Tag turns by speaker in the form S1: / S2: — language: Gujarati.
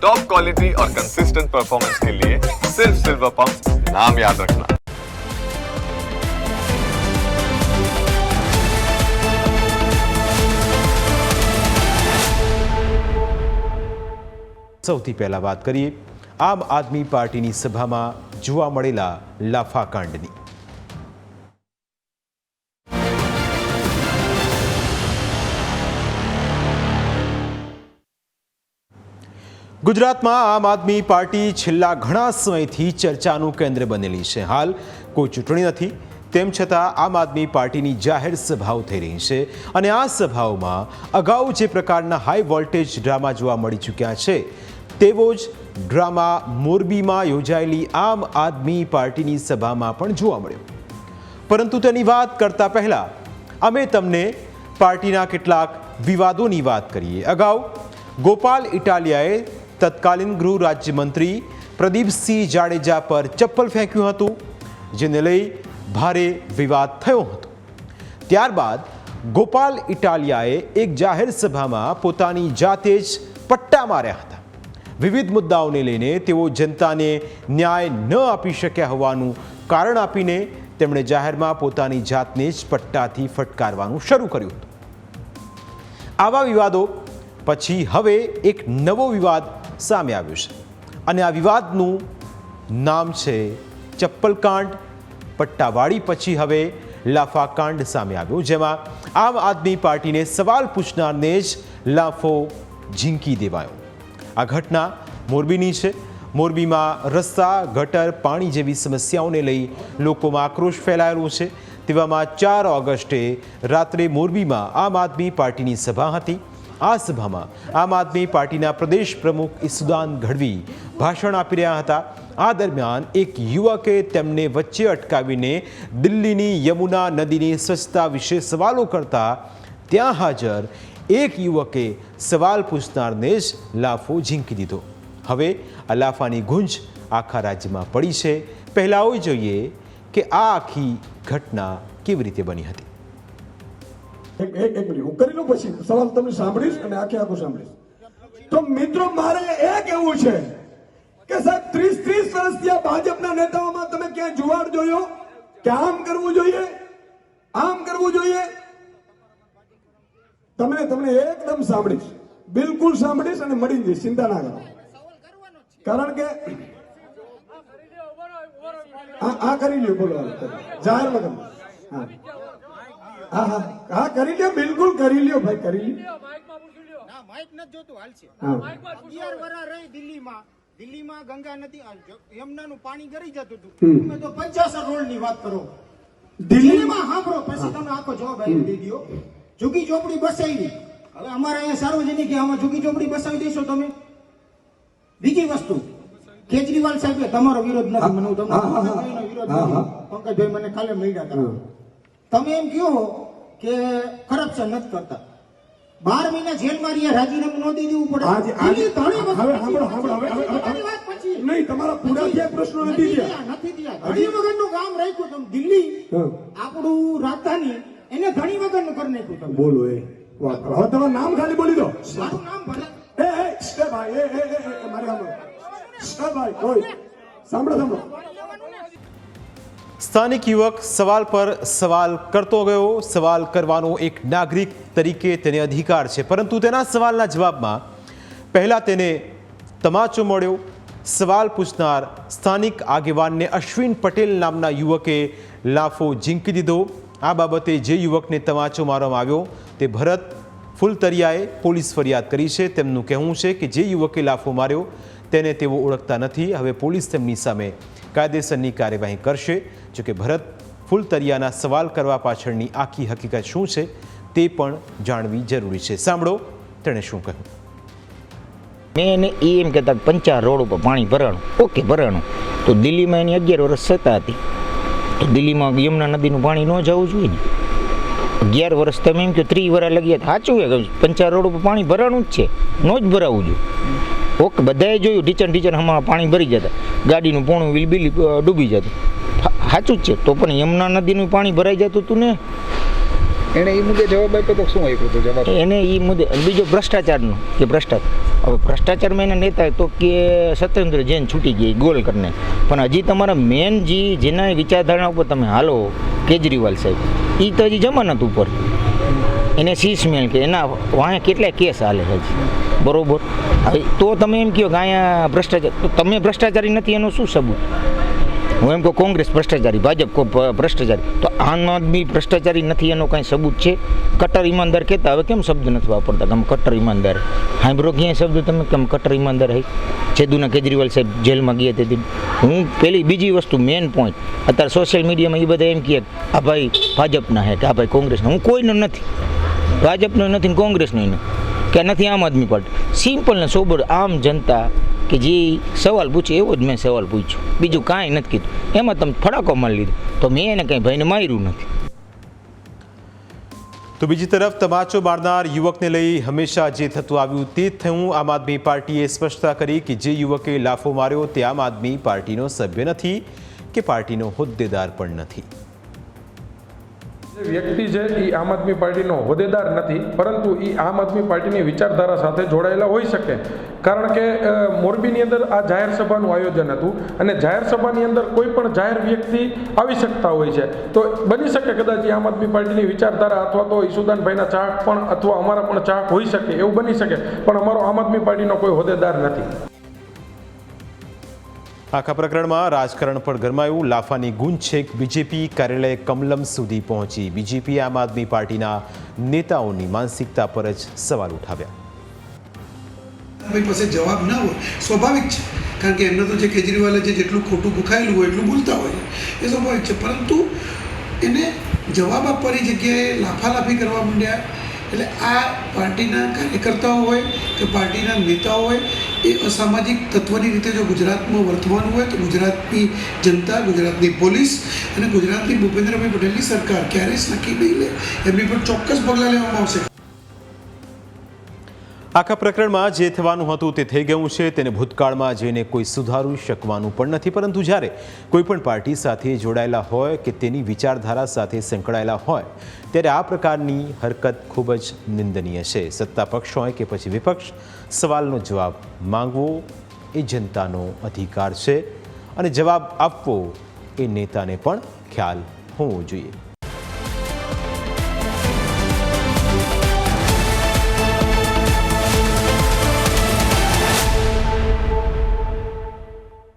S1: टॉप क्वालिटी और कंसिस्टेंट परफॉर्मेंस के लिए सिर्फ सिल्वर पंप नाम याद रखना
S2: સૌથી પહેલા વાત કરીએ આમ આદમી પાર્ટીની સભામાં જોવા મળેલા લાફાકાંડની ગુજરાતમાં આમ આદમી પાર્ટી છેલ્લા ઘણા સમયથી ચર્ચાનું કેન્દ્ર બનેલી છે. હાલ કોઈ ચૂંટણી નથી. તેમ છતાં આમ આદમી પાર્ટીની જાહેર સભાઓ થઈ રહી છે અને આ સભાઓમાં અગાઉ જે પ્રકારના હાઈ વોલ્ટેજ ડ્રામા જોવા મળી ચૂક્યા છે, તેવો જ ડ્રામા મોરબીમાં યોજાયેલી આમ આદમી પાર્ટીની સભામાં પણ જોવા મળ્યો. પરંતુ તેની વાત કરતા પહેલા અમે તમને પાર્ટીના કેટલાક વિવાદોની વાત કરીએ. અગાઉ ગોપાલ ઇટાલિયાએ તત્કાલીન ગૃહ રાજ્યમંત્રી પ્રદીપસિંહ જાડેજા પર ચપ્પલ ફેંક્યું હતું, જેને લઈ ભારે વિવાદ થયો હતો. ત્યારબાદ ગોપાલ ઇટાલિયાએ એક જાહેર સભામાં પોતાની જાતે જ પટ્ટા માર્યા હતા. વિવિધ મુદ્દાઓને લઈને તેઓ જનતાને ન્યાય ન આપી શક્યા હોવાનું કારણ આપીને તેમણે જાહેરમાં પોતાની જાતને જ પટ્ટાથી ફટકારવાનું શરૂ કર્યું હતું. આવા વિવાદો પછી હવે એક નવો વિવાદ સામે આવ્યું છે. અને આ વિવાદનું નામ છે ચપ્પલકાંડ. પટ્ટાવાળી પછી હવે લાફાકાંડ સામે આવ્યું, જેમાં આમ આદમી પાર્ટીને સવાલ પૂછનારને જ લાફો ઝીંકી દેવાયો. આ ઘટના મોરબીની છે. મોરબીમાં રસ્તા, ગટર, પાણી જેવી સમસ્યાઓને લઈ લોકોમાં આક્રોશ ફેલાયેલો છે. તેવામાં ચાર ઓગસ્ટે રાત્રે મોરબીમાં આમ આદમી પાર્ટીની સભા હતી. આ સભામાં આમ આદમી પાર્ટીના પ્રદેશ પ્રમુખ ઈસુદાન ગઢવી ભાષણ આપી રહ્યા હતા. આ દરમિયાન એક યુવકે તેમને વચ્ચે અટકાવીને દિલ્હીની યમુના નદીની સ્વચ્છતા વિશે સવાલો કરતા ત્યાં હાજર એક યુવકે સવાલ પૂછનારને જ લાફો ઝીંકી દીધો. હવે આ લાફાની ગુંજ આખા રાજ્યમાં પડી છે. પહેલાં જોઈએ કે આ આખી ઘટના કેવી રીતે બની હતી.
S3: હું કરી લઉં પછી. સવાલ તમે સાંભળીશ અને આખે આખું સાંભળીશ. તો મિત્રો, મારે એ કેવું છે કે સાહેબ, ત્રીસ ત્રીસ વર્ષથી આ ભાજપના નેતાઓમાં તમે ક્યાં જુવાડ જોયો? કે આમ કરવું જોઈએ? આમ કરવું જોઈએ? તમને તમને એકદમ સાંભળીશ. બિલકુલ સાંભળીશ અને મળી જઈશ, ચિંતા ના કરો. કારણ કે આ કરી લ્યો, બોલો જાહેર મગમ હા. હા હા. હા કરી લ્યો બિલકુલ કરી લ્યો ભાઈ કરી લ્યો.
S4: ના માઇક નથી જોતું હાલ
S3: છે.
S4: અગિયાર વરા રહી દિલ્હીમાં. દિલ્હીમાં ગંગા નદી યમુનાનું પાણી ગરી જતું. હતું. તમે તો પંચાસર રોડની વાત કરો.
S3: દિલ્હીમાં
S4: સાંભળો પછી તમે આખો જવાબ આવી દઈ દો ઝુકી ચોપડી બસાવી હવે અમારે અહીંયા સાર્વજનિક આમાં ઝુકી ચોપડી બસાવી દેશો તમે. બીજી વસ્તુ કેજરીવાલ સાહેબે તમારો વિરોધ નથી મને હું તમને
S3: હા, હા, હા.
S4: પંકજભાઈનો વિરોધ પંકજભાઈ મને કાલે મળ્યા હતા. તમે એમ કહો કે કરપ્શન નથી કરતા. બાર મહિના જેલમાં રહ્યા રાજીનામું ન દઈ દેવું પડે.
S3: આજે
S4: વખત
S3: હવે સાંભળો સાંભળો હવે હવે
S4: વાત પછી.
S3: નહીં તમારા પૂરા થયા પ્રશ્નો નથી થયા.
S4: નથી થયા. ઘણી વગરનું કામ રાખ્યું તમે દિલ્હી. આપણું રાજધાની એને ઘણી વગરનું કરી નાખ્યું તમે.
S3: બોલો એ વાત. હવે તમારું નામ ખાલી બોલી દો.
S4: મારું નામ ભરત
S3: એ એ ભાઈ એ એ મારી સામે એ ભાઈ સાંભળો સાંભળો.
S2: સ્થાનિક યુવક સવાલ પર સવાલ કરતો ગયો. સવાલ કરવાનો એક નાગરિક તરીકે તેને અધિકાર છે. પરંતુ તેના સવાલના જવાબમાં પહેલાં તેને તમાચો મળ્યો. સવાલ પૂછનાર સ્થાનિક આગેવાનને અશ્વિન પટેલ નામના યુવકે લાફો ઝીંકી દીધો. આ બાબતે જે યુવકને તમાચો મારવામાં આવ્યો તે ભરત ફૂલતરિયાએ પોલીસ ફરિયાદ કરી છે. તેમનું કહેવું છે કે જે યુવકે લાફો માર્યો તેને તેઓ ઓળખતા નથી. હવે પોલીસ તેમની સામે કાયદેસરની કાર્યવાહી કરશે. જોકે ભરત ફૂલતરિયાના સવાલ કરવા પાછળની આખી હકીકત શું છે તે પણ જાણવી જરૂરી છે. સાંભળો, તેણે શું કહ્યું?
S5: મેં એને એ એમ કહેતા પંચાર રોડ ઉપર પાણી ભરાણું. ઓકે, ભરાણું. તો દિલ્હીમાં એની અગિયાર વર્ષ સત્તા હતી. તો દિલ્હીમાં યમુના નદીનું પાણી ન જવું જોઈએ ને? અગિયાર વર્ષ તમે એમ કહો, ત્રીસ વર્ષ લગી સાચું કે પંચાર રોડ ઉપર પાણી ભરાણું જ છે. ન જ ભરાવું જોઈએ. ઓકે, બધાએ જોયું ઢીચણ ઢીચણ હમણાં પાણી ભરી જતા. ગાડીનું પોણું બિલબિલ ડૂબી જતું. સાચું જ છે. તો પણ યમુના નદીનું પાણી ભરાઈ જતું હતું ને.
S6: એને એ મુદ્દે જવાબ આપ્યો તો શું આપ્યું હતું જવાબ?
S5: એને એ મુદ્દે બીજો ભ્રષ્ટાચારનો કે ભ્રષ્ટાચાર. હવે ભ્રષ્ટાચારમાં એના નેતા તો કે સત્યેન્દ્ર જૈન છૂટી ગઈ ગોલ કરીને. પણ હજી તમારા મેન જે જેના વિચારધારણા ઉપર તમે હાલો કેજરીવાલ સાહેબ એ તો હજી જમાનત ઉપર. એને સીસ મેલ કે એના વાંહે કેટલાય કેસ હાલે હજી. બરોબર? હવે તો તમે એમ કહો કે અહીંયા ભ્રષ્ટાચાર તમે ભ્રષ્ટાચારી નથી, એનો શું સબૂત? હું એમ કહું કોંગ્રેસ ભ્રષ્ટાચારી, ભાજપ ભ્રષ્ટાચારી. તો આમ આદમી ભ્રષ્ટાચારી નથી, એનો કાંઈ સબૂત છે? કટ્ટર ઈમાનદાર કહેતા, હવે કેમ શબ્દ નથી વાપરતા તમે કટ્ટર ઈમાનદાર? સાંભળો ક્યાંય શબ્દ તમે? કેમ કટ્ટર ઈમાનદાર હઈ જેદુના કેજરીવાલ સાહેબ જેલમાં ગયા તેથી હું પેલી બીજી વસ્તુ મેઇન પોઈન્ટ અત્યારે સોશિયલ મીડિયામાં એ બધા એમ કહે, આ ભાઈ ભાજપના હે કે આ ભાઈ કોંગ્રેસના. હું કોઈનો નથી. ભાજપનો નથી ને કોંગ્રેસનો નથી. કે નથી આમ આદમી પાર્ટી. સિમ્પલ ને સોબર આમ જનતા કે જે સવાલ પૂછે એવો જ મેં સવાલ પૂછ્યો. બીજું કાંઈ નથી કીધું. એમાં તમે ફડાકો મારી લીધો. તો મેં એને કંઈ ભાઈને માર્યું નથી.
S2: તો બીજી તરફ તમાચો મારનાર યુવકને લઈ હંમેશા જે થતું આવ્યું તે થયું. આમ આદમી પાર્ટીએ સ્પષ્ટતા કરી કે જે યુવકે લાફો માર્યો તે આમ આદમી પાર્ટીનો સભ્ય નથી કે પાર્ટીનો હોદ્દેદાર પણ નથી.
S6: વ્યક્તિ છે એ આમ આદમી પાર્ટીનો હોદ્દેદાર નથી, પરંતુ એ આમ આદમી પાર્ટીની વિચારધારા સાથે જોડાયેલા હોઈ શકે. કારણ કે મોરબીની અંદર આ જાહેર સભાનું આયોજન હતું અને જાહેર સભાની અંદર કોઈ પણ જાહેર વ્યક્તિ આવી શકતા હોય છે. તો બની શકે કદાચ આમ આદમી પાર્ટીની વિચારધારા અથવા તો ઈસુદાનભાઈના ચાહક પણ અથવા અમારા પણ ચાહક હોઈ શકે, એવું બની શકે. પણ અમારો આમ આદમી પાર્ટીનો કોઈ હોદ્દેદાર નથી.
S2: આખા પ્રકરણમાં રાજકારણ પણ ગરમાયું, લાફાની ગુંજ છેક બીજેપી કાર્યાલય કમલમ સુધી પહોંચી. બીજેપી આમ આદમી પાર્ટીના નેતાઓની માનસિકતા પર જ સવાલ ઉઠાવ્યા.
S7: પાસે જવાબ ના હોય, સ્વાભાવિક છે. કારણ કે એમને તો જે કેજરીવાલે જે જેટલું ખોટું ભૂખાયેલું હોય, એટલું બોલતા હોય. એ સ્વાભાવિક છે. પરંતુ એને જવાબ આપવાની જગ્યાએ લાફાલાફી કરવા માંડ્યા. એટલે આ પાર્ટીના કાર્યકર્તાઓ હોય કે પાર્ટીના નેતાઓ હોય એ અસામાજિક તત્વની રીતે જો ગુજરાતમાં વર્તવાનું હોય તો ગુજરાતની જનતા, ગુજરાતની પોલીસ અને ગુજરાતની ભૂપેન્દ્રભાઈ પટેલની સરકાર ક્યારેય નક્કી નહીં લે. એમની પર ચોક્કસ પગલાં લેવામાં આવશે.
S2: આખા પ્રકરણમાં જે થવાનું હતું તે થઈ ગયું છે. તેને ભૂતકાળમાં જઈને કોઈ સુધારી શકવાનું પણ નથી. પરંતુ જ્યારે કોઈ પણ પાર્ટી સાથે જોડાયેલા હોય કે તેની વિચારધારા સાથે સંકળાયેલા હોય, ત્યારે આ પ્રકારની હરકત ખૂબ જ નિંદનીય છે. સત્તા પક્ષ હોય કે પછી વિપક્ષ, સવાલનો જવાબ માંગવો એ જનતાનો અધિકાર છે અને જવાબ આપવો એ નેતાને પણ ખ્યાલ હોવો જોઈએ.